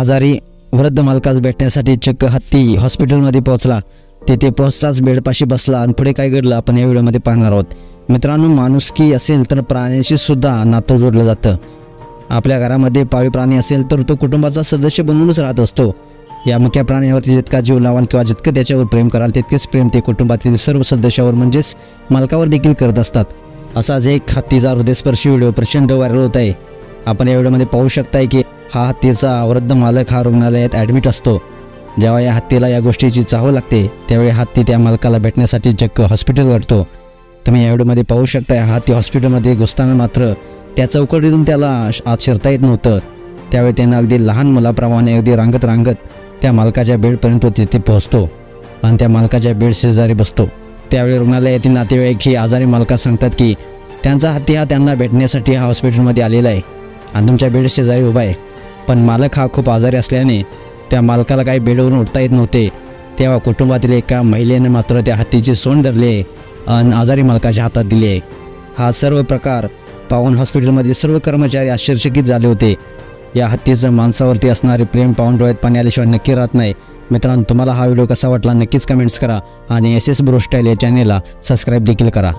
आजारी वृद्ध मालकास भेटण्यासाठी चक्क हत्ती हॉस्पिटलमध्ये पोहोचला. तेथे पोहोचताच बेडपाशी बसला आणि पुढे काय घडलं आपण या व्हिडिओमध्ये पाहणार आहोत. मित्रांनो माणुसकी असेल तर प्राण्यांशी सुद्धा नातं जोडलं जातं. आपल्या घरामध्ये पाळीव प्राणी असेल तर तो कुटुंबाचा सदस्य बनूनच राहत असतो. या मुख्या प्राण्यावरती जितका जीव लावाल किंवा जितकं त्याच्यावर प्रेम कराल तितकेच प्रेम ते कुटुंबातील सर्व सदस्यावर म्हणजेच मालकावर देखील करत असतात. असाच एक हत्तीचा हृदयस्पर्शी व्हिडिओ प्रचंड व्हायरल होत आहे. आपण या व्हिडिओमध्ये पाहू शकताय की हा हत्तीचा अवृद्ध मालक हा रुग्णालयात ॲडमिट असतो. जेव्हा या हत्तीला या गोष्टीची चाहू लागते त्यावेळी हत्ती त्या मालकाला भेटण्यासाठी चक्क हॉस्पिटल घडतो तुम्ही या व्हिडिओमध्ये पाहू शकता हा हत्ती हॉस्पिटलमध्ये घुसताना मात्र त्या चौकटीतून त्याला आत शिरता येत नव्हतं. त्यावेळी त्यानं अगदी लहान मुलाप्रमाणे अगदी रांगत रांगत त्या मालकाच्या बेडपर्यंत तिथे पोहोचतो आणि त्या मालकाच्या बेड शेजारी बसतो. त्यावेळी रुग्णालयातील नातेवाईक ही आजारी मालका सांगतात की त्यांचा हत्ती हा त्यांना भेटण्यासाठी हा हॉस्पिटलमध्ये आलेला आहे आणि तुमच्या बेड शेजारी उभा आहे. पण मालक हा खूप आजारी असल्याने त्या मालकाला काही बेडवरून उठता येत नव्हते. तेव्हा कुटुंबातील एका महिलेने मात्र त्या हत्तीचे सोंड धरले आणि आजारी मालकाच्या हातात दिले. आहे हा सर्व प्रकार पाहून हॉस्पिटलमधील सर्व कर्मचारी आश्चर्यचकित झाले होते. या हत्तीचं माणसावरती असणारे प्रेम पाहून डोळ्यात पाणी आल्याशिवाय नक्की राहत नाही. मित्रांनो तुम्हाला हा व्हिडिओ कसा वाटला? नक्कीच कमेंट्स करा आणि एस एस ब्रोस्टाईल या चॅनेलला सबस्क्राईब देखील करा.